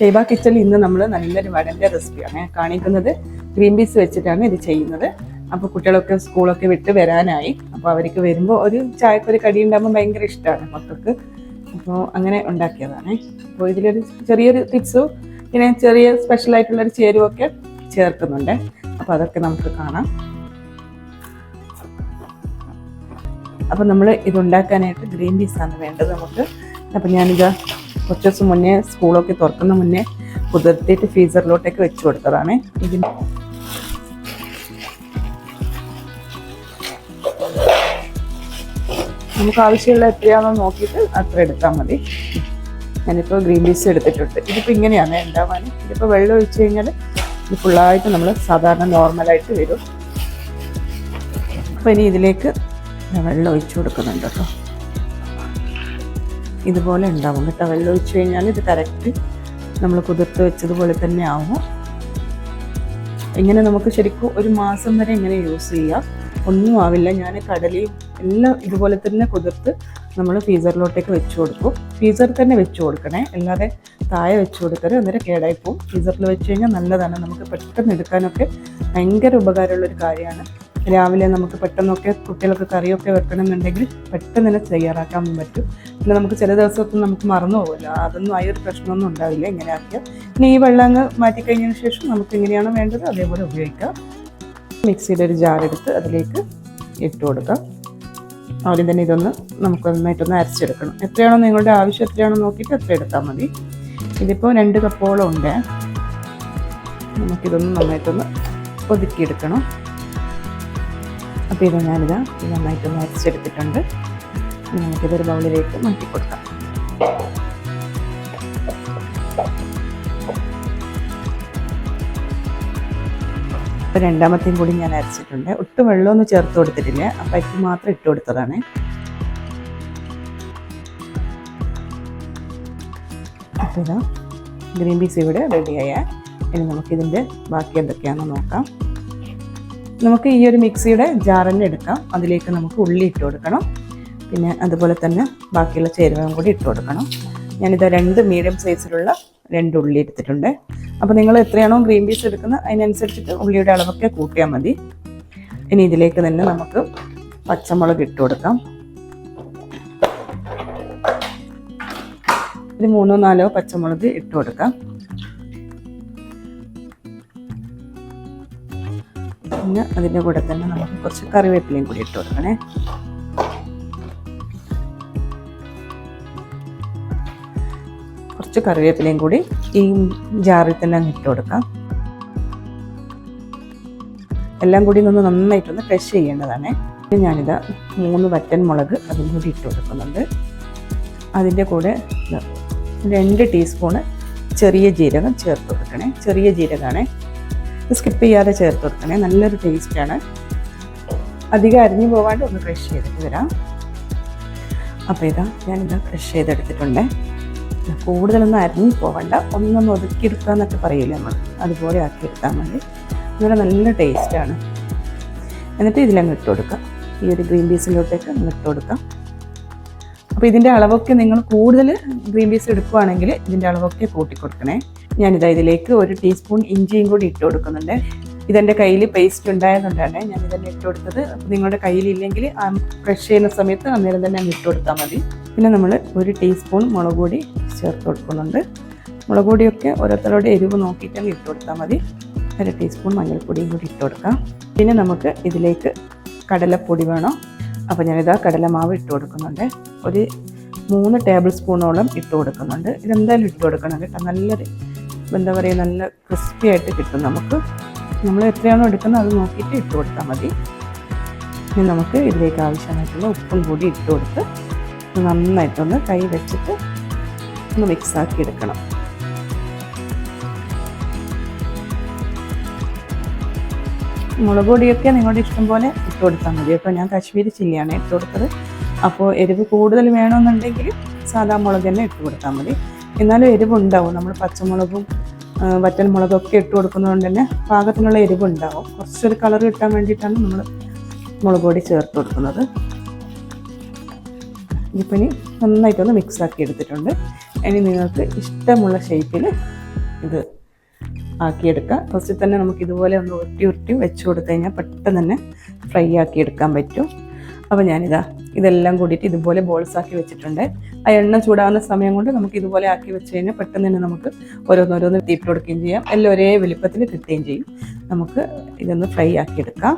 ഷെയ്ബ കിച്ചണിൽ ഇന്ന് നമ്മൾ നല്ലൊരു വടന്റെ റെസിപ്പിയാണ് കാണിക്കുന്നത്. ഗ്രീൻ പീസ് വെച്ചിട്ടാണ് ഇത് ചെയ്യുന്നത്. അപ്പോൾ കുട്ടികളൊക്കെ സ്കൂളൊക്കെ വിട്ട് വരാനായി. അപ്പോൾ അവർക്ക് വരുമ്പോൾ ഒരു ചായക്കൊരു കടി ഉണ്ടാകുമ്പോൾ ഭയങ്കര ഇഷ്ടമാണ് മക്കൾക്ക്. അപ്പോൾ അങ്ങനെ ഉണ്ടാക്കിയതാണ്. അപ്പോൾ ഇതിലൊരു ചെറിയൊരു ടിപ്സും പിന്നെ ചെറിയ സ്പെഷ്യൽ ആയിട്ടുള്ളൊരു ചേരുവൊക്കെ ചേർക്കുന്നുണ്ട്. അപ്പോൾ അതൊക്കെ നമുക്ക് കാണാം. അപ്പോൾ നമ്മൾ ഇതുണ്ടാക്കാനായിട്ട് ഗ്രീൻ പീസാണ് വേണ്ടത് നമുക്ക്. അപ്പോൾ ഞാനിത് കുറച്ച് ദിവസം മുന്നേ സ്കൂളൊക്കെ തുറക്കുന്ന മുന്നേ കുതിർത്തിയിട്ട് ഫ്രീസറിലോട്ടൊക്കെ വെച്ച് കൊടുത്തതാണ്. ഇതിന് നമുക്ക് ആവശ്യമുള്ള എത്രയാണെന്ന് നോക്കിയിട്ട് അത്ര എടുത്താൽ മതി. ഞാനിപ്പോൾ ഗ്രീൻ പീസ് എടുത്തിട്ടുണ്ട്. ഇതിപ്പോൾ ഇങ്ങനെയാണ് ഉണ്ടാവാൻ. ഇതിപ്പോൾ വെള്ളം ഒഴിച്ച് കഴിഞ്ഞാൽ ഇത് ഫുള്ളായിട്ട് നമ്മൾ സാധാരണ നോർമലായിട്ട് വരും. അപ്പോൾ ഇനി ഇതിലേക്ക് വെള്ളം ഒഴിച്ചു കൊടുക്കുന്നുണ്ട് കേട്ടോ. ഇതുപോലെ ഉണ്ടാവും കേട്ടോ. വെള്ളം ഒഴിച്ചു കഴിഞ്ഞാൽ ഇത് കറക്റ്റ് നമ്മൾ കുതിർത്ത് വെച്ചതുപോലെ തന്നെ ആവും. ഇങ്ങനെ നമുക്ക് ശരിക്കും ഒരു മാസം വരെ ഇങ്ങനെ യൂസ് ചെയ്യാം. ഒന്നും ആവില്ല. ഞാൻ കടലയും എല്ലാം ഇതുപോലെ തന്നെ കുതിർത്ത് നമ്മൾ ഫീസറിലോട്ടേക്ക് വെച്ച് കൊടുക്കും. ഫ്രീസറിൽ തന്നെ വെച്ച് കൊടുക്കണേ. അല്ലാതെ താഴെ വെച്ച് കൊടുക്കരുത്. അന്നേരം കേടായി പോകും ഫ്രീസറിൽ വെച്ച് കഴിഞ്ഞാൽ നല്ലതാണ്. നമുക്ക് പെട്ടെന്ന് എടുക്കാനൊക്കെ ഭയങ്കര ഉപകാരമുള്ളൊരു കാര്യമാണ്. രാവിലെ നമുക്ക് പെട്ടെന്നൊക്കെ കുട്ടികൾക്ക് കറിയൊക്കെ വെക്കണമെന്നുണ്ടെങ്കിൽ പെട്ടെന്ന് തന്നെ തയ്യാറാക്കാൻ പറ്റും. പിന്നെ നമുക്ക് ചില ദിവസമൊക്കെ നമുക്ക് മറന്നു പോകുമല്ലോ അതൊന്നും ആ ഒരു പ്രശ്നമൊന്നും ഉണ്ടാവില്ല. ഇങ്ങനെ ആക്കിയാൽ പിന്നെ ഈ വെള്ളം അങ്ങ് മാറ്റിക്കഴിഞ്ഞതിന് ശേഷം നമുക്ക് എങ്ങനെയാണോ വേണ്ടത് അതേപോലെ ഉപയോഗിക്കാം. മിക്സിയുടെ ഒരു ജാറെടുത്ത് അതിലേക്ക് ഇട്ട് കൊടുക്കാം. ആദ്യം തന്നെ ഇതൊന്ന് നമുക്ക് നന്നായിട്ടൊന്ന് അരച്ചെടുക്കണം. എത്രയാണോ നിങ്ങളുടെ ആവശ്യം എത്രയാണോ നോക്കിയിട്ട് അത്ര എടുത്താൽ മതി. ഇതിപ്പോൾ രണ്ട് കപ്പോളം ഉണ്ട്. നമുക്കിതൊന്ന് നന്നായിട്ടൊന്ന് ഒതുക്കിയെടുക്കണം. അപ്പോൾ ഇത് ഞാനിതാ നന്നായിട്ടൊന്ന് അരച്ചെടുത്തിട്ടുണ്ട് നമുക്കിതൊരു ബൗളിലേക്ക് മാറ്റി കൊടുക്കാം. അപ്പോൾ രണ്ടാമത്തെയും കൂടി ഞാൻ അരച്ചിട്ടുണ്ട്. ഒട്ടും വെള്ളമൊന്നും ചേർത്ത് കൊടുത്തിട്ടില്ല. അപ്പം അരിക്ക് മാത്രം ഇട്ട് കൊടുത്തതാണ്. അപ്പോൾ ഗ്രീൻ പീസ് ഇവിടെ റെഡിയായ ഇനി നമുക്കിതിന്റെ ബാക്കി എന്തൊക്കെയാണെന്ന് നോക്കാം. നമുക്ക് ഈ ഒരു മിക്സിയുടെ ജാറിന് എടുക്കാം. അതിലേക്ക് നമുക്ക് ഉള്ളി ഇട്ട് കൊടുക്കണം. പിന്നെ അതുപോലെ തന്നെ ബാക്കിയുള്ള ചേരുവയും കൂടി ഇട്ട് കൊടുക്കണം. ഞാനിത് രണ്ട് മീഡിയം സൈസിലുള്ള രണ്ട് ഉള്ളി എടുത്തിട്ടുണ്ട്. അപ്പോൾ നിങ്ങൾ എത്രയാണോ ഗ്രീൻ പീസ് എടുക്കുന്നത് അതിനനുസരിച്ചിട്ട് ഉള്ളിയുടെ അളവൊക്കെ കൂട്ടിയാൽ മതി. ഇനി ഇതിലേക്ക് തന്നെ നമുക്ക് പച്ചമുളക് ഇട്ട് കൊടുക്കാം. ഒരു മൂന്നോ നാലോ പച്ചമുളക് ഇട്ട് കൊടുക്കാം. പിന്നെ അതിന്റെ കൂടെ തന്നെ നമുക്ക് കുറച്ച് കറിവേപ്പിലയും കൂടി ഇട്ട് കൊടുക്കണേ. കുറച്ച് കറിവേപ്പിലയും കൂടി ഈ ജാറിൽ തന്നെ അങ്ങ് ഇട്ട് കൊടുക്കാം. എല്ലാം കൂടി ഒന്ന് നന്നായിട്ടൊന്ന് ക്രഷ് ചെയ്യേണ്ടതാണ്. ഞാനിതാ മൂന്ന് വറ്റൻ മുളക് അതും കൂടി ഇട്ട് കൊടുക്കുന്നുണ്ട്. അതിന്റെ കൂടെ രണ്ട് ടീസ്പൂണ് ചെറിയ ജീരകം ചേർത്ത് കൊടുക്കണേ. ചെറിയ ജീരകമാണേ സ്കിപ്പ് ചെയ്യാതെ ചേർത്ത് കൊടുക്കണേ. നല്ലൊരു ടേസ്റ്റാണ് അധികം അരിഞ്ഞു പോകാണ്ട് ഒന്ന് ക്രഷ് ചെയ്തിട്ട് വരാം. അപ്പോൾ ഇതാ ഞാനിതാ ക്രഷ് ചെയ്തെടുത്തിട്ടുണ്ട്. കൂടുതലൊന്നും അരിഞ്ഞു പോകണ്ട ഒന്നൊന്ന് ഒതുക്കിയെടുക്കുക എന്നൊക്കെ പറയില്ല നമ്മൾ അതുപോലെ ആക്കി എടുത്താൽ മതി. അങ്ങനെ നല്ല ടേസ്റ്റാണ് എന്നിട്ട് ഇതിലങ്ങ് ഇട്ട് കൊടുക്കാം. ഈ ഒരു ഗ്രീൻ പീസിലോട്ടേക്ക് അങ്ങ് ഇട്ട് കൊടുക്കാം. അപ്പോൾ ഇതിന്റെ അളവൊക്കെ നിങ്ങൾ കൂടുതൽ ഗ്രീൻ പീസ് എടുക്കുകയാണെങ്കിൽ ഇതിന്റെ അളവൊക്കെ കൂട്ടി കൊടുക്കണേ ഞാനിതാ ഇതിലേക്ക് ഒരു ടീസ്പൂൺ ഇഞ്ചിയും കൂടി ഇട്ട് കൊടുക്കുന്നുണ്ട്. ഇതെന്റെ കയ്യിൽ പേസ്റ്റ് ഉണ്ടായതുകൊണ്ടാണ് ഞാൻ ഇതന്നെ ഇട്ട് കൊടുത്തത്. നിങ്ങളുടെ കയ്യിലില്ലെങ്കിൽ ആ ക്രഷ് ചെയ്യുന്ന സമയത്ത് അന്നേരം തന്നെ അങ്ങ് ഇട്ട് കൊടുത്താൽ മതി. പിന്നെ നമ്മൾ ഒരു ടീസ്പൂൺ മുളക് പൊടി ചേർത്ത് കൊടുക്കുന്നുണ്ട്. മുളക് പൊടിയൊക്കെ ഓരോരുത്തരുടെ എരിവ് നോക്കിയിട്ട് അങ്ങ് ഇട്ട് കൊടുത്താൽ മതി. അര ടീസ്പൂൺ മഞ്ഞൾപ്പൊടിയും കൂടി ഇട്ട് കൊടുക്കാം. പിന്നെ നമുക്ക് ഇതിലേക്ക് കടലപ്പൊടി വേണം. അപ്പോൾ ഞാനിതാ കടലമാവ് ഇട്ട് കൊടുക്കുന്നുണ്ട്. ഒരു മൂന്ന് ടേബിൾ സ്പൂണോളം ഇട്ട് കൊടുക്കുന്നുണ്ട്. ഇതെന്തായാലും ഇട്ട് കൊടുക്കണം കേട്ടോ. നല്ലൊരു എന്താ പറയുക നല്ല ക്രിസ്പി ആയിട്ട് കിട്ടും നമുക്ക്. നമ്മൾ എത്രയാണോ എടുക്കുന്നത് അത് നോക്കിയിട്ട് ഇട്ട് കൊടുത്താൽ മതി. ഇനി നമുക്ക് ഇതിലേക്ക് ആവശ്യമായിട്ടുള്ള ഉപ്പും കൂടി ഇട്ട് കൊടുത്ത് നന്നായിട്ടൊന്ന് കൈ വെച്ചിട്ട് ഒന്ന് മിക്സ് ആക്കി എടുക്കണം. മുളക് പൊടിയൊക്കെ നിങ്ങളുടെ ഇഷ്ടം പോലെ ഇട്ട് കൊടുത്താൽ മതി. കേട്ടോ ഞാൻ കാശ്മീരി ചില്ലിയാണ് ഇട്ട് കൊടുത്തത്. അപ്പോൾ എരിവ് കൂടുതൽ വേണമെന്നുണ്ടെങ്കിൽ സാധാ മുളക് തന്നെ ഇട്ട് കൊടുത്താൽ മതി. എന്നാലും എരിവുണ്ടാവും. നമ്മൾ പച്ചമുളകും വറ്റൽ മുളകും ഒക്കെ ഇട്ട് കൊടുക്കുന്നതുകൊണ്ട് തന്നെ പാകത്തിനുള്ള എരിവുണ്ടാവും. കുറച്ചൊരു കളർ കിട്ടാൻ വേണ്ടിയിട്ടാണ് നമ്മൾ മുളക് പൊടി ചേർത്ത് കൊടുക്കുന്നത്. ഇതിപ്പോൾ ഇനി നന്നായിട്ടൊന്ന് മിക്സ് ആക്കി എടുത്തിട്ടുണ്ട്. ഇനി നിങ്ങൾക്ക് ഇഷ്ടമുള്ള ഷേപ്പിൽ ഇത് ആക്കിയെടുക്കുക. ഫസ്റ്റ് തന്നെ നമുക്ക് ഇതുപോലെ ഒന്ന് ഉരുട്ടി ഉരുട്ടി വെച്ച് കൊടുത്തു കഴിഞ്ഞാൽ പെട്ടെന്ന് തന്നെ ഫ്രൈ ആക്കി എടുക്കാൻ പറ്റും. അപ്പോൾ ഞാനിതാ ഇതെല്ലാം കൂടിയിട്ട് ഇതുപോലെ ബോൾസ് ആക്കി വെച്ചിട്ടുണ്ട്. ആ എണ്ണ ചൂടാവുന്ന സമയം കൊണ്ട് നമുക്ക് ഇതുപോലെ ആക്കി വെച്ച് കഴിഞ്ഞാൽ പെട്ടെന്ന് തന്നെ നമുക്ക് ഓരോന്നോരോന്ന് തീപ്പിൽ കൊടുക്കുകയും ചെയ്യാം. എല്ലാം ഒരേ വലുപ്പത്തിൽ കിട്ടുകയും ചെയ്യും. നമുക്ക് ഇതൊന്ന് ഫ്രൈ ആക്കി എടുക്കാം.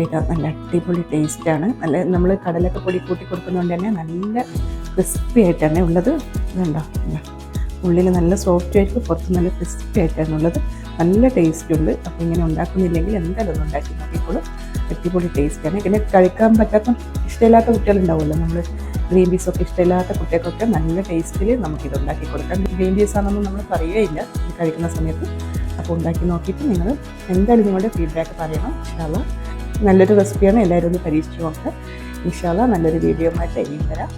ഇത് നല്ല അടിപൊളി ടേസ്റ്റാണ് നല്ല നമ്മൾ കടലൊക്കെ പൊടി കൂട്ടി കൊടുക്കുന്നതുകൊണ്ട് തന്നെ നല്ല ക്രിസ്പി ആയിട്ടാണ് ഉള്ളത് ഇതുണ്ടോ ഉള്ളിൽ നല്ല സോഫ്റ്റ് ആയിരിക്കും പുറത്ത് നല്ല ക്രിസ്പി ആയിട്ടാണ് ഉള്ളത്. നല്ല ടേസ്റ്റ് ഉണ്ട്. അപ്പോൾ ഇങ്ങനെ ഉണ്ടാക്കുന്നില്ലെങ്കിൽ എന്തായാലും ഒന്ന് ഉണ്ടാക്കി നോക്കിക്കോളും. അടിപൊളി ടേസ്റ്റാണ് പിന്നെ കഴിക്കാൻ പറ്റാത്ത ഇഷ്ടമില്ലാത്ത കുട്ടികളുണ്ടാവുമല്ലോ. നമ്മൾ ഗ്രീൻ പീസ് ഒക്കെ ഇഷ്ടമില്ലാത്ത കുട്ടികൾക്കൊക്കെ നല്ല ടേസ്റ്റിൽ നമുക്കിത് ഉണ്ടാക്കി കൊടുക്കാം. ഗ്രീൻ പീസ് ആണെന്നൊന്നും നമ്മൾ പറയുകയില്ല. കഴിക്കുന്ന സമയത്ത്. അപ്പോൾ ഉണ്ടാക്കി നോക്കിയിട്ട് നിങ്ങൾ എന്തായാലും നിങ്ങളുടെ ഫീഡ്ബാക്ക് പറയണം. ഇൻഷാല്ല നല്ലൊരു റെസിപ്പിയാണ് എല്ലാവരും ഒന്ന് പരീക്ഷിച്ചു നോക്കുക ഇൻഷാല്ല നല്ലൊരു വീഡിയോ ആയിട്ട് ഇനിയും വരാം.